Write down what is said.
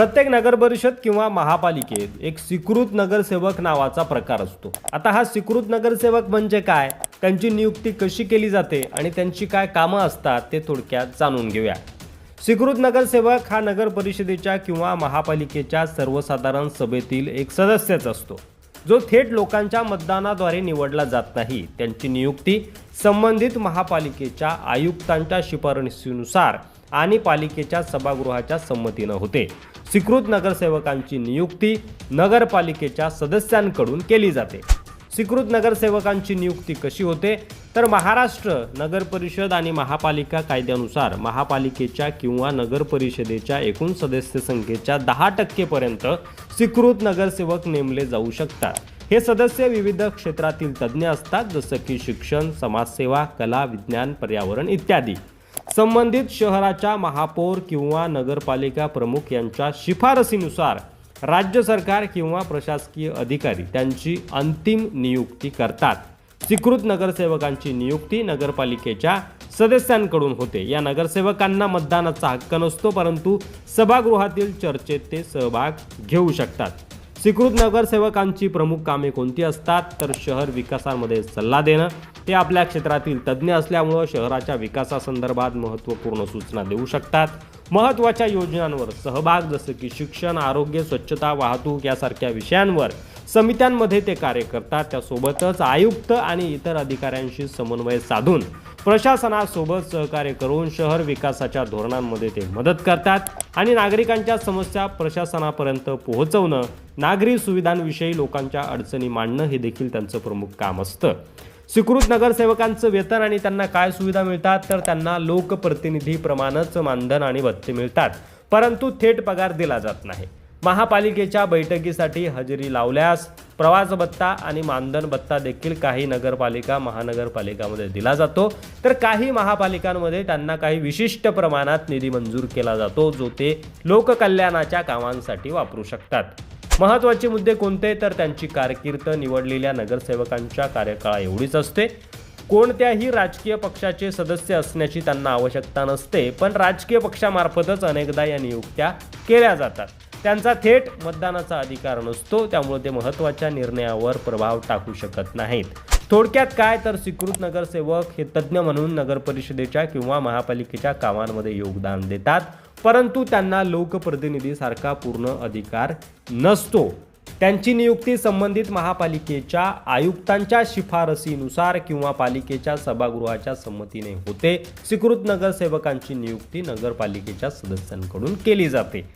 प्रत्येक नगरपरिषद किंवा महापालिकेत एक स्वीकृत नगरसेवक नावाचा प्रकार असतो. आता हा स्वीकृत नगरसेवक म्हणजे काय? त्यांची नियुक्ती कशी केली जाते आणि त्यांची काय कामं असतात ते थोडक्यात जाणून घेऊया. स्वीकृत नगरसेवक हा नगर परिषदेच्या किंवा महापालिकेच्या सर्वसाधारण सभेतील एक सदस्यच असतो. जो थेट लोकांच्या मतदानाद्वारे निवडला जात नाही. त्यांची नियुक्ती संबंधित महापालिकेच्या आयुक्तांच्या शिफारशीनुसार आणि पालिकेच्या सभागृहाच्या संमतीनं होते. स्वीकृत नगरसेवकांची नियुक्ती नगरपालिकेच्या सदस्यांकडून केली जाते. स्वीकृत नगरसेवकांची नियुक्ती कशी होते? तर महाराष्ट्र नगर परिषद आणि महापालिका कायद्यानुसार महापालिकेच्या किंवा नगर परिषदेच्या एकूण सदस्य संख्येच्या दहा टक्केपर्यंत स्वीकृत नगरसेवक नेमले जाऊ शकतात. हे सदस्य विविध क्षेत्रातील तज्ज्ञ असतात जसं की शिक्षण समाजसेवा कला विज्ञान पर्यावरण इत्यादी. संबंधित शहराच्या महापौर किंवा नगरपालिका प्रमुख यांच्या शिफारसीनुसार राज्य सरकार किंवा प्रशासकीय अधिकारी त्यांची अंतिम नियुक्ती करतात. स्वीकृत नगरसेवकांची नियुक्ती नगरपालिकेच्या सदस्यांकडून होते. या नगरसेवकांना मतदानाचा हक्क नसतो परंतु सभागृहातील चर्चेत ते सहभाग घेऊ शकतात. स्वीकृत नगरसेवकांची प्रमुख कामे कोणती असतात? तर शहर विकासामध्ये सल्ला देणं. ते आपल्या क्षेत्रातील तज्ज्ञ असल्यामुळं शहराच्या विकासासंदर्भात महत्त्वपूर्ण सूचना देऊ शकतात. महत्त्वाच्या योजनांवर सहभाग जसं की शिक्षण आरोग्य स्वच्छता वाहतूक यासारख्या विषयांवर समित्यांमध्ये ते कार्य करतात. त्यासोबतच आयुक्त आणि इतर अधिकाऱ्यांशी समन्वय साधून प्रशासनासोबत सहकार्य करून शहर विकासाच्या धोरणांमध्ये ते मदत करतात आणि नागरिकांच्या समस्या प्रशासनापर्यंत पोहोचवणं नागरी सुविधांविषयी लोकांच्या अडचणी मांडणं हे देखील त्यांचं प्रमुख काम असतं. स्वीकृत नगरसेवकांचं वेतन आणि त्यांना काय सुविधा मिळतात तर त्यांना लोकप्रतिनिधीप्रमाणेच मानधन आणि भत्ते मिळतात. परंतु थेट पगार दिला जात नाही. महापालिकेच्या बैठकीसाठी हजेरी लावल्यास प्रवास भत्ता आणि मानधन भत्ता देखील काही नगरपालिका महानगरपालिकामध्ये दिला जातो. तर काही महापालिकांमध्ये त्यांना काही विशिष्ट प्रमाणात निधी मंजूर केला जातो जो ते लोककल्याणाच्या कामांसाठी वापरू शकतात. महत्त्वाचे मुद्दे कोणते तर त्यांची कारकीर्द निवडलेल्या नगरसेवकांच्या कार्यकाळा एवढीच असते. कोणत्याही राजकीय पक्षाचे सदस्य असण्याची त्यांना आवश्यकता नसते पण राजकीय पक्षामार्फतच अनेकदा या नियुक्त्या केल्या जातात. त्यांचा थेट मतदानाचा अधिकार नसतो त्यामुळे ते महत्त्वाच्या निर्णयावर प्रभाव टाकू शकत नाहीत. थोडक्यात काय तर स्वीकृत नगरसेवक हे तज्ज्ञ म्हणून नगरपरिषदेच्या किंवा महापालिकेच्या कामांमध्ये योगदान देतात. परंतु त्यांना लोकप्रतिनिधीसारखा पूर्ण अधिकार नसतो. त्यांची नियुक्ती संबंधित महापालिकेच्या आयुक्तांच्या शिफारसीनुसार किंवा पालिकेच्या सभागृहाच्या संमतीने होते. स्वीकृत नगरसेवकांची नियुक्ती नगरपालिकेच्या सदस्यांकडून केली जाते.